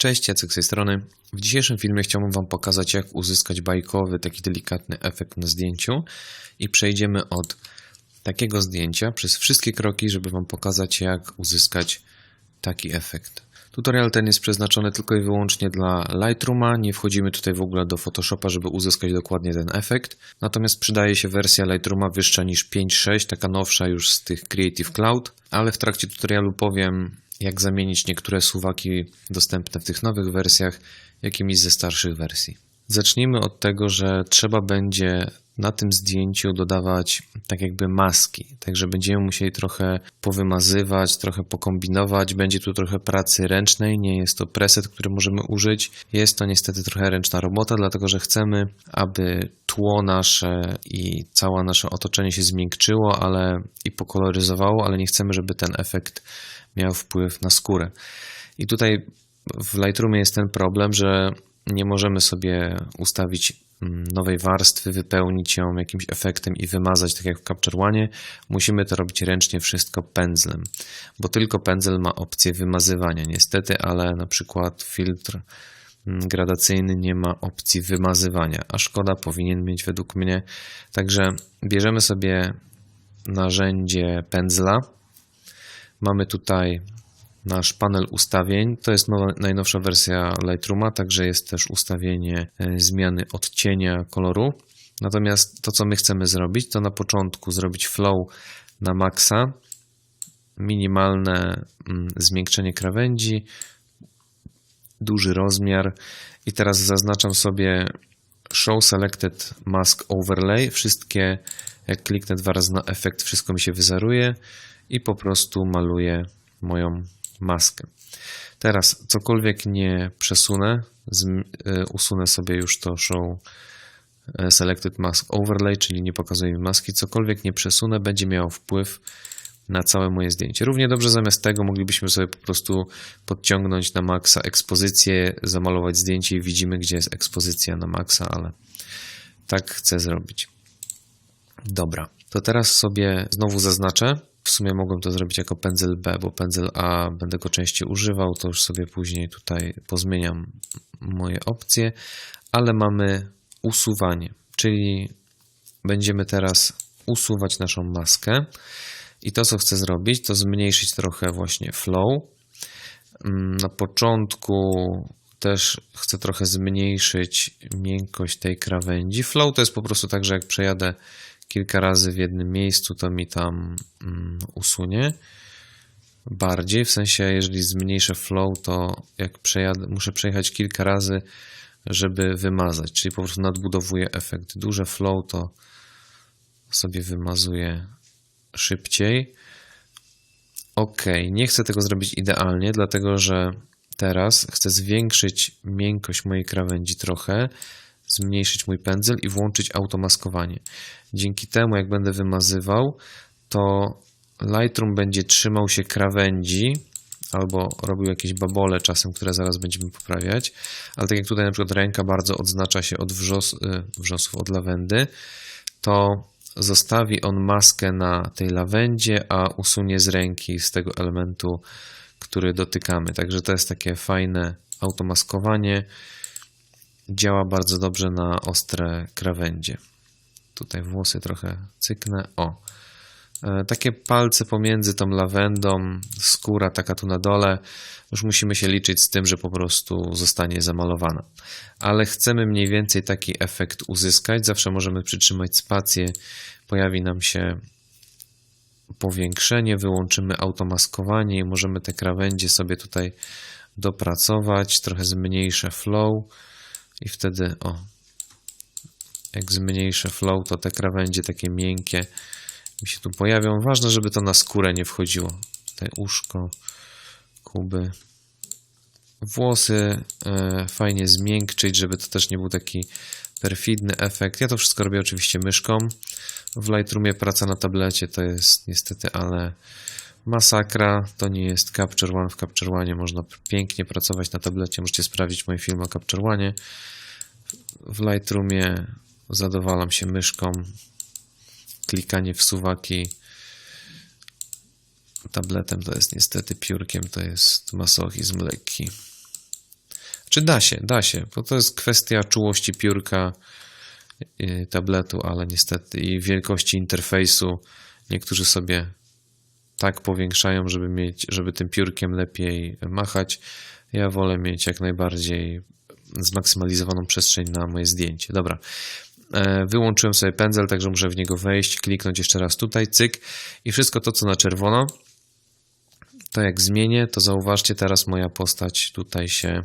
Cześć, Jacek z tej strony. W dzisiejszym filmie chciałbym Wam pokazać, jak uzyskać bajkowy, taki delikatny efekt na zdjęciu i przejdziemy od takiego zdjęcia przez wszystkie kroki, żeby Wam pokazać, jak uzyskać taki efekt. Tutorial ten jest przeznaczony tylko i wyłącznie dla Lightrooma, nie wchodzimy tutaj w ogóle do Photoshopa, żeby uzyskać dokładnie ten efekt. Natomiast przydaje się wersja Lightrooma wyższa niż 5.6, taka nowsza już z tych Creative Cloud, ale w trakcie tutorialu powiem, jak zamienić niektóre suwaki dostępne w tych nowych wersjach jakimiś ze starszych wersji. Zacznijmy od tego, że trzeba będzie na tym zdjęciu dodawać tak jakby maski. Także będziemy musieli trochę powymazywać, trochę pokombinować. Będzie tu trochę pracy ręcznej, nie jest to preset, który możemy użyć. Jest to niestety trochę ręczna robota, dlatego że chcemy, aby tło nasze i całe nasze otoczenie się zmiękczyło ale i pokoloryzowało, ale nie chcemy, żeby ten efekt miał wpływ na skórę. I tutaj w Lightroomie jest ten problem, że nie możemy sobie ustawić mm, nowej warstwy, wypełnić ją jakimś efektem i wymazać, tak jak w Capture One. Musimy to robić ręcznie wszystko pędzlem, bo tylko pędzel ma opcję wymazywania niestety, ale na przykład filtr mm, gradacyjny nie ma opcji wymazywania, a szkoda powinien mieć według mnie. Także bierzemy sobie narzędzie pędzla. Mamy tutaj nasz panel ustawień. To jest nowa, najnowsza wersja Lightrooma, także jest też ustawienie e, zmiany odcienia koloru. Natomiast to, co my chcemy zrobić, to na początku zrobić flow na maksa, minimalne mm, zmiękczenie krawędzi, duży rozmiar i teraz zaznaczam sobie Show Selected Mask Overlay. Wszystkie, jak kliknę dwa razy na efekt, wszystko mi się wyzaruje i po prostu maluję moją maskę. Teraz cokolwiek nie przesunę, e, usunę sobie już to show e, selected mask overlay, czyli nie pokazuje mi maski, cokolwiek nie przesunę będzie miało wpływ na całe moje zdjęcie. Równie dobrze zamiast tego moglibyśmy sobie po prostu podciągnąć na maksa ekspozycję, zamalować zdjęcie i widzimy, gdzie jest ekspozycja na maksa, ale tak chcę zrobić. Dobra, to teraz sobie znowu zaznaczę w sumie mogłem to zrobić jako pędzel B, bo pędzel A będę go częściej używał, to już sobie później tutaj pozmieniam moje opcje, ale mamy usuwanie, czyli będziemy teraz usuwać naszą maskę i to co chcę zrobić to zmniejszyć trochę właśnie flow. Mm, na początku też chcę trochę zmniejszyć miękkość tej krawędzi. Flow to jest po prostu tak, że jak przejadę kilka razy w jednym miejscu, to mi tam mm, usunie bardziej. W sensie, jeżeli zmniejszę flow, to jak przejadę, muszę przejechać kilka razy, żeby wymazać, czyli po prostu nadbudowuję efekt. Duże flow to sobie wymazuję szybciej. Ok, nie chcę tego zrobić idealnie, dlatego że teraz chcę zwiększyć miękkość mojej krawędzi trochę, zmniejszyć mój pędzel i włączyć automaskowanie. Dzięki temu, jak będę wymazywał, to Lightroom będzie trzymał się krawędzi albo robił jakieś babole czasem, które zaraz będziemy poprawiać, ale tak jak tutaj na przykład ręka bardzo odznacza się od wrzos, y, wrzosów, od lawendy, to zostawi on maskę na tej lawendzie, a usunie z ręki z tego elementu, który dotykamy. Także to jest takie fajne automaskowanie działa bardzo dobrze na ostre krawędzie. Tutaj włosy trochę cyknę. O, e, takie palce pomiędzy tą lawendą, skóra taka tu na dole, już musimy się liczyć z tym, że po prostu zostanie zamalowana. Ale chcemy mniej więcej taki efekt uzyskać. Zawsze możemy przytrzymać spację, pojawi nam się powiększenie, wyłączymy automaskowanie i możemy te krawędzie sobie tutaj dopracować, trochę zmniejszę flow i wtedy o, jak zmniejszę flow, to te krawędzie takie miękkie mi się tu pojawią. Ważne, żeby to na skórę nie wchodziło. Tutaj uszko, kuby. Włosy e, fajnie zmiękczyć, żeby to też nie był taki perfidny efekt. Ja to wszystko robię oczywiście myszką. W Lightroomie praca na tablecie to jest niestety, ale masakra. To nie jest Capture One. W Capture One można pięknie pracować na tablecie. Możecie sprawdzić moje filmy o Capture One. W Lightroomie zadowalam się myszką. Klikanie w suwaki tabletem to jest niestety piórkiem, to jest masochizm lekki. Czy da się, da się, bo to jest kwestia czułości piórka y, tabletu, ale niestety i wielkości interfejsu. Niektórzy sobie tak powiększają, żeby mieć, żeby tym piórkiem lepiej machać. Ja wolę mieć jak najbardziej zmaksymalizowaną przestrzeń na moje zdjęcie. Dobra. E, Wyłączyłem sobie pędzel, także muszę w niego wejść, kliknąć jeszcze raz tutaj, cyk i wszystko to, co na czerwono, to jak zmienię, to zauważcie, teraz moja postać tutaj się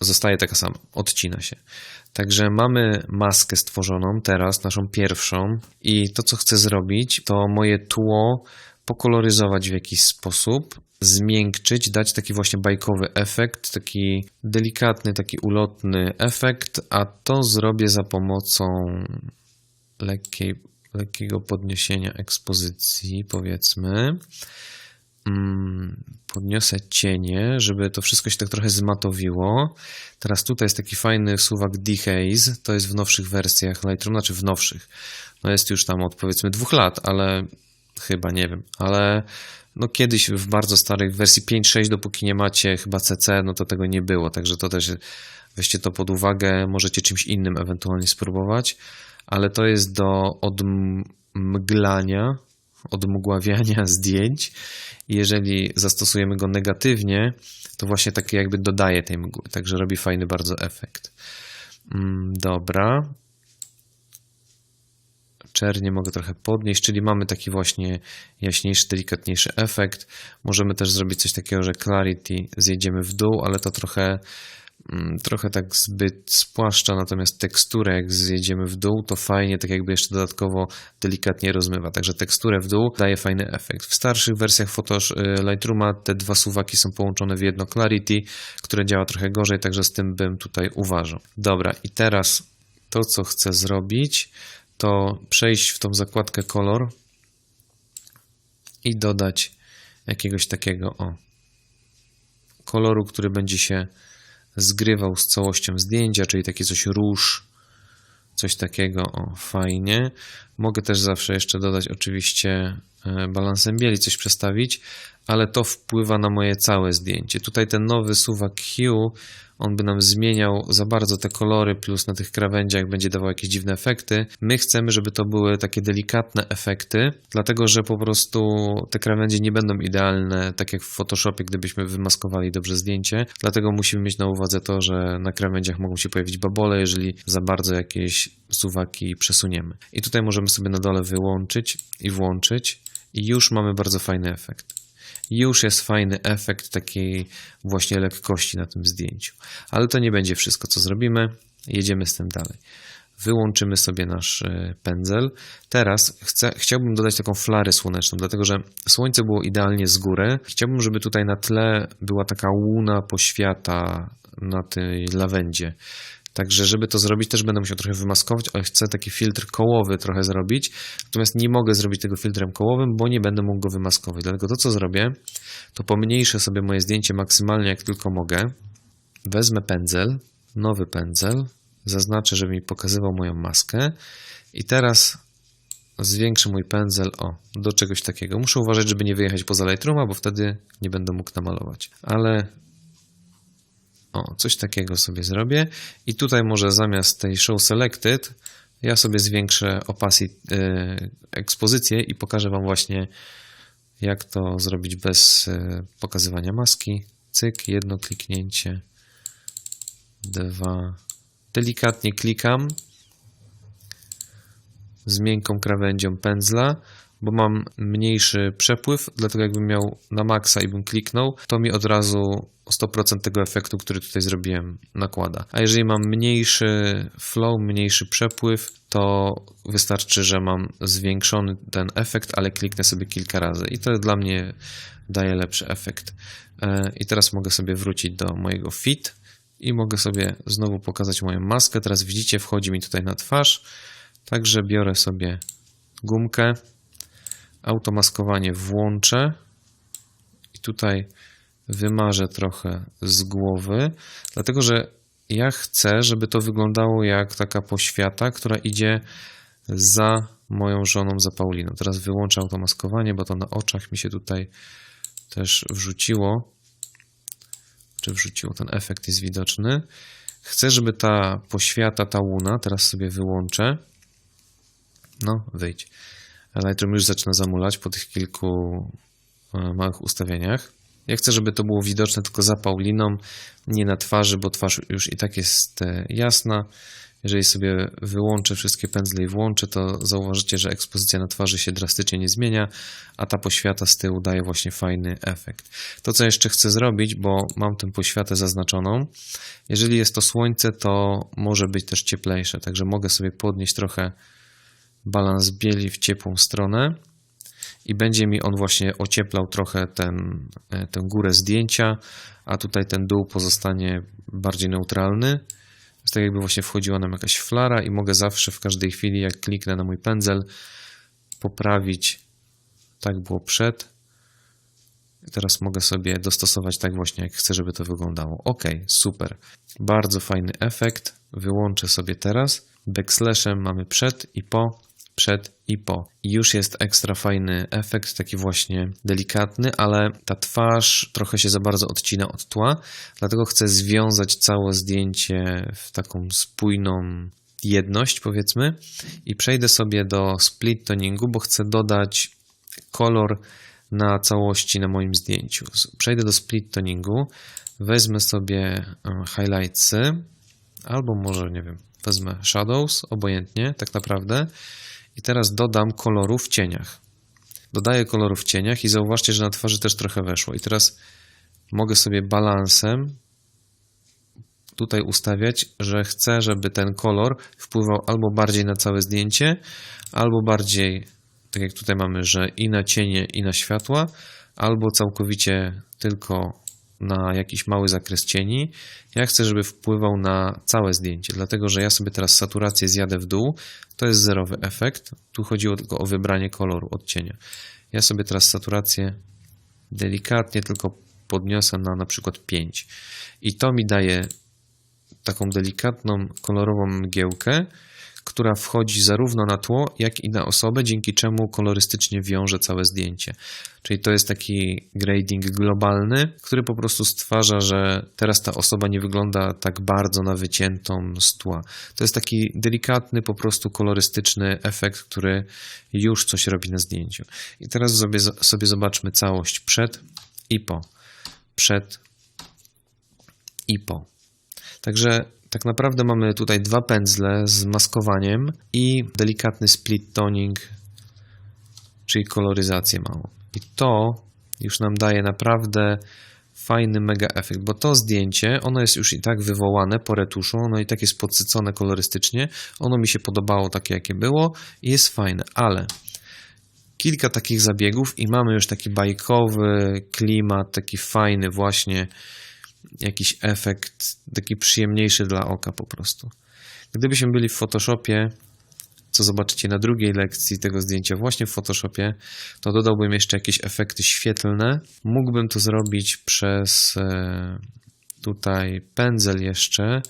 zostaje taka sama, odcina się. Także mamy maskę stworzoną teraz, naszą pierwszą i to, co chcę zrobić, to moje tło pokoloryzować w jakiś sposób, zmiękczyć, dać taki właśnie bajkowy efekt, taki delikatny, taki ulotny efekt, a to zrobię za pomocą lekkiej, lekkiego podniesienia ekspozycji, powiedzmy. Mm, Podniosę cienie, żeby to wszystko się tak trochę zmatowiło. Teraz tutaj jest taki fajny suwak dehaze, to jest w nowszych wersjach Lightroom, znaczy w nowszych. No jest już tam od powiedzmy dwóch lat, ale chyba nie wiem, ale no kiedyś w bardzo starych wersji 5.6, dopóki nie macie chyba CC, no to tego nie było, także to też weźcie to pod uwagę, możecie czymś innym ewentualnie spróbować, ale to jest do odmglania, odmgławiania zdjęć. Jeżeli zastosujemy go negatywnie, to właśnie takie jakby dodaje tej mgły, także robi fajny bardzo efekt. Mm, Dobra, czernie mogę trochę podnieść, czyli mamy taki właśnie jaśniejszy, delikatniejszy efekt. Możemy też zrobić coś takiego, że clarity zjedziemy w dół, ale to trochę, trochę tak zbyt spłaszcza, natomiast teksturę jak zjedziemy w dół, to fajnie, tak jakby jeszcze dodatkowo delikatnie rozmywa. Także teksturę w dół daje fajny efekt. W starszych wersjach Photosh y, Lightrooma te dwa suwaki są połączone w jedno clarity, które działa trochę gorzej, także z tym bym tutaj uważał. Dobra, i teraz to, co chcę zrobić, to przejść w tą zakładkę kolor i dodać jakiegoś takiego o koloru, który będzie się zgrywał z całością zdjęcia, czyli takie coś róż, coś takiego, o fajnie. Mogę też zawsze jeszcze dodać oczywiście e, balansem bieli, coś przestawić, ale to wpływa na moje całe zdjęcie. Tutaj ten nowy suwak Hue on by nam zmieniał za bardzo te kolory, plus na tych krawędziach będzie dawał jakieś dziwne efekty. My chcemy, żeby to były takie delikatne efekty, dlatego że po prostu te krawędzie nie będą idealne, tak jak w Photoshopie, gdybyśmy wymaskowali dobrze zdjęcie. Dlatego musimy mieć na uwadze to, że na krawędziach mogą się pojawić babole, jeżeli za bardzo jakieś suwaki przesuniemy. I tutaj możemy sobie na dole wyłączyć i włączyć i już mamy bardzo fajny efekt już jest fajny efekt takiej właśnie lekkości na tym zdjęciu. Ale to nie będzie wszystko, co zrobimy. Jedziemy z tym dalej. Wyłączymy sobie nasz e, pędzel. Teraz chcę, chciałbym dodać taką flarę słoneczną, dlatego że słońce było idealnie z góry. Chciałbym, żeby tutaj na tle była taka łuna poświata na tej lawendzie. Także, żeby to zrobić, też będę musiał trochę wymaskować, ale chcę taki filtr kołowy trochę zrobić. Natomiast nie mogę zrobić tego filtrem kołowym, bo nie będę mógł go wymaskować. Dlatego to, co zrobię, to pomniejszę sobie moje zdjęcie maksymalnie jak tylko mogę. Wezmę pędzel, nowy pędzel, zaznaczę, żeby mi pokazywał moją maskę i teraz zwiększę mój pędzel o, do czegoś takiego. Muszę uważać, żeby nie wyjechać poza Lightrooma, bo wtedy nie będę mógł namalować. Ale o, coś takiego sobie zrobię. I tutaj może zamiast tej show selected ja sobie zwiększę opacity, yy, ekspozycję i pokażę Wam właśnie jak to zrobić bez yy, pokazywania maski. Cyk, jedno kliknięcie, dwa. Delikatnie klikam z miękką krawędzią pędzla bo mam mniejszy przepływ, dlatego jakbym miał na maksa i bym kliknął, to mi od razu 100% tego efektu, który tutaj zrobiłem, nakłada. A jeżeli mam mniejszy flow, mniejszy przepływ, to wystarczy, że mam zwiększony ten efekt, ale kliknę sobie kilka razy i to dla mnie daje lepszy efekt. E, I teraz mogę sobie wrócić do mojego fit i mogę sobie znowu pokazać moją maskę. Teraz widzicie, wchodzi mi tutaj na twarz, także biorę sobie gumkę automaskowanie włączę i tutaj wymarzę trochę z głowy, dlatego że ja chcę, żeby to wyglądało jak taka poświata, która idzie za moją żoną, za Pauliną. Teraz wyłączę automaskowanie, bo to na oczach mi się tutaj też wrzuciło. jeszcze wrzuciło. Ten efekt jest widoczny. Chcę, żeby ta poświata, ta łuna, teraz sobie wyłączę. No, wyjdź. Lightroom już zaczyna zamulać po tych kilku e, małych ustawieniach. Ja chcę, żeby to było widoczne tylko za Pauliną, nie na twarzy, bo twarz już i tak jest e, jasna. Jeżeli sobie wyłączę wszystkie pędzle i włączę, to zauważycie, że ekspozycja na twarzy się drastycznie nie zmienia, a ta poświata z tyłu daje właśnie fajny efekt. To, co jeszcze chcę zrobić, bo mam tę poświatę zaznaczoną, jeżeli jest to słońce, to może być też cieplejsze, także mogę sobie podnieść trochę balans bieli w ciepłą stronę i będzie mi on właśnie ocieplał trochę ten, e, tę górę zdjęcia, a tutaj ten dół pozostanie bardziej neutralny. Jest tak jakby właśnie wchodziła nam jakaś flara i mogę zawsze w każdej chwili, jak kliknę na mój pędzel, poprawić tak było przed. Teraz mogę sobie dostosować tak właśnie, jak chcę, żeby to wyglądało. Ok, super. Bardzo fajny efekt. Wyłączę sobie teraz. Backslashem mamy przed i po przed i po. I już jest ekstra fajny efekt, taki właśnie delikatny, ale ta twarz trochę się za bardzo odcina od tła, dlatego chcę związać całe zdjęcie w taką spójną jedność, powiedzmy, i przejdę sobie do split toningu, bo chcę dodać kolor na całości na moim zdjęciu. Przejdę do split toningu, wezmę sobie e, highlightsy, albo może, nie wiem, wezmę shadows, obojętnie, tak naprawdę i teraz dodam koloru w cieniach. Dodaję koloru w cieniach i zauważcie, że na twarzy też trochę weszło. I teraz mogę sobie balansem tutaj ustawiać, że chcę, żeby ten kolor wpływał albo bardziej na całe zdjęcie, albo bardziej, tak jak tutaj mamy, że i na cienie, i na światła, albo całkowicie tylko na jakiś mały zakres cieni. Ja chcę, żeby wpływał na całe zdjęcie, dlatego że ja sobie teraz saturację zjadę w dół. To jest zerowy efekt. Tu chodziło tylko o wybranie koloru, odcienia. Ja sobie teraz saturację delikatnie tylko podniosę na na przykład 5. I to mi daje taką delikatną, kolorową mgiełkę, która wchodzi zarówno na tło, jak i na osobę, dzięki czemu kolorystycznie wiąże całe zdjęcie. Czyli to jest taki grading globalny, który po prostu stwarza, że teraz ta osoba nie wygląda tak bardzo na wyciętą z tła. To jest taki delikatny, po prostu kolorystyczny efekt, który już coś robi na zdjęciu. I teraz sobie, sobie zobaczmy całość przed i po. Przed i po. Także tak naprawdę mamy tutaj dwa pędzle z maskowaniem i delikatny split toning, czyli koloryzację małą. I to już nam daje naprawdę fajny mega efekt, bo to zdjęcie, ono jest już i tak wywołane po retuszu, ono i tak jest podsycone kolorystycznie, ono mi się podobało takie jakie było i jest fajne, ale kilka takich zabiegów i mamy już taki bajkowy klimat, taki fajny właśnie jakiś efekt taki przyjemniejszy dla oka po prostu. Gdybyśmy byli w Photoshopie, co zobaczycie na drugiej lekcji tego zdjęcia właśnie w Photoshopie, to dodałbym jeszcze jakieś efekty świetlne. Mógłbym to zrobić przez e, tutaj pędzel jeszcze.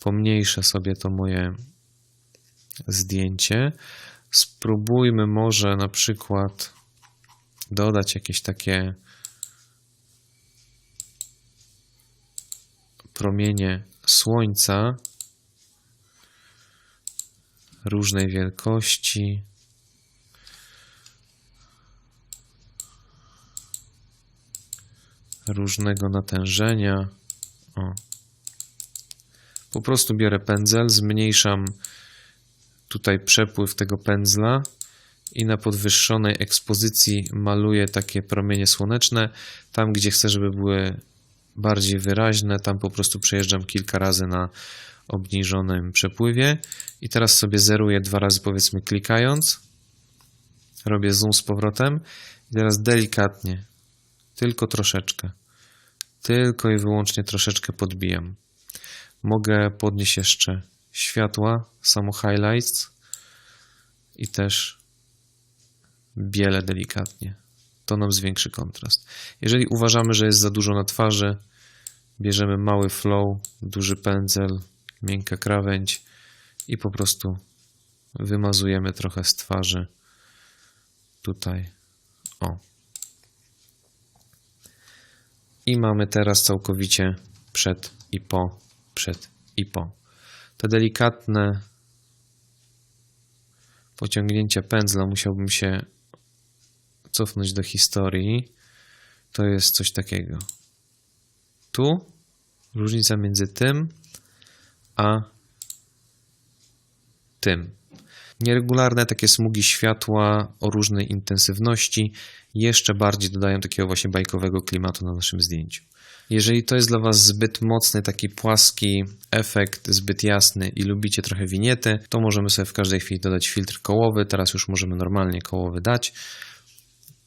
Pomniejszę sobie to moje zdjęcie. Spróbujmy może na przykład dodać jakieś takie promienie słońca różnej wielkości. Różnego natężenia. O. Po prostu biorę pędzel, zmniejszam tutaj przepływ tego pędzla i na podwyższonej ekspozycji maluję takie promienie słoneczne. Tam, gdzie chcę, żeby były bardziej wyraźne. Tam po prostu przejeżdżam kilka razy na obniżonym przepływie i teraz sobie zeruję dwa razy powiedzmy klikając. Robię zoom z powrotem i teraz delikatnie, tylko troszeczkę, tylko i wyłącznie troszeczkę podbijam. Mogę podnieść jeszcze światła, samo highlights i też biele delikatnie to nam zwiększy kontrast. Jeżeli uważamy, że jest za dużo na twarzy, bierzemy mały flow, duży pędzel, miękka krawędź i po prostu wymazujemy trochę z twarzy tutaj. O. I mamy teraz całkowicie przed i po, przed i po. Te delikatne pociągnięcia pędzla musiałbym się cofnąć do historii. To jest coś takiego. Tu różnica między tym a tym. Nieregularne takie smugi światła o różnej intensywności jeszcze bardziej dodają takiego właśnie bajkowego klimatu na naszym zdjęciu. Jeżeli to jest dla Was zbyt mocny, taki płaski efekt, zbyt jasny i lubicie trochę winiety, to możemy sobie w każdej chwili dodać filtr kołowy. Teraz już możemy normalnie kołowy dać.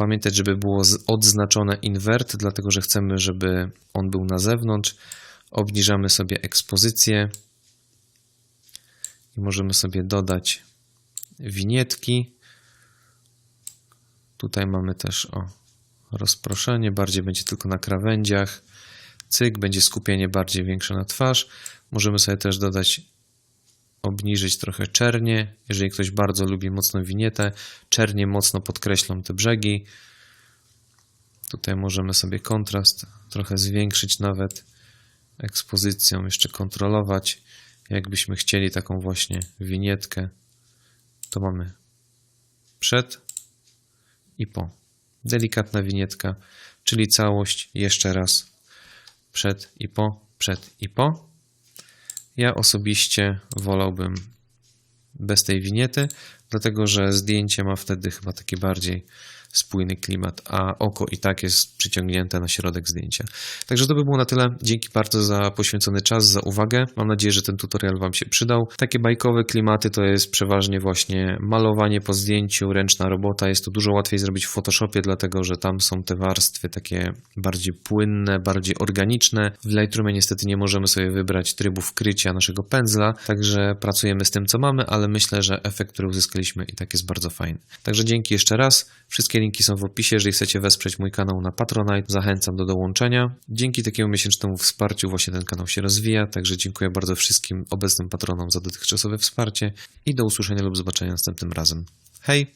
Pamiętać, żeby było odznaczone invert, dlatego że chcemy, żeby on był na zewnątrz. Obniżamy sobie ekspozycję i możemy sobie dodać winietki. Tutaj mamy też o rozproszenie, bardziej będzie tylko na krawędziach. Cyk, będzie skupienie bardziej większe na twarz. Możemy sobie też dodać, obniżyć trochę czernie. Jeżeli ktoś bardzo lubi mocną winietę, czernie mocno podkreślą te brzegi. Tutaj możemy sobie kontrast trochę zwiększyć nawet ekspozycją, jeszcze kontrolować. Jakbyśmy chcieli taką właśnie winietkę, to mamy przed i po. Delikatna winietka, czyli całość jeszcze raz przed i po, przed i po. Ja osobiście wolałbym bez tej winiety, dlatego że zdjęcie ma wtedy chyba taki bardziej spójny klimat, a oko i tak jest przyciągnięte na środek zdjęcia. Także to by było na tyle. Dzięki bardzo za poświęcony czas, za uwagę. Mam nadzieję, że ten tutorial Wam się przydał. Takie bajkowe klimaty to jest przeważnie właśnie malowanie po zdjęciu, ręczna robota. Jest to dużo łatwiej zrobić w Photoshopie, dlatego że tam są te warstwy takie bardziej płynne, bardziej organiczne. W Lightroomie niestety nie możemy sobie wybrać trybu wkrycia naszego pędzla, także pracujemy z tym, co mamy, ale myślę, że efekt, który uzyskaliśmy i tak jest bardzo fajny. Także dzięki jeszcze raz. Linki są w opisie. Jeżeli chcecie wesprzeć mój kanał na Patronite, zachęcam do dołączenia. Dzięki takiemu miesięcznemu wsparciu właśnie ten kanał się rozwija, także dziękuję bardzo wszystkim obecnym patronom za dotychczasowe wsparcie i do usłyszenia lub zobaczenia następnym razem. Hej!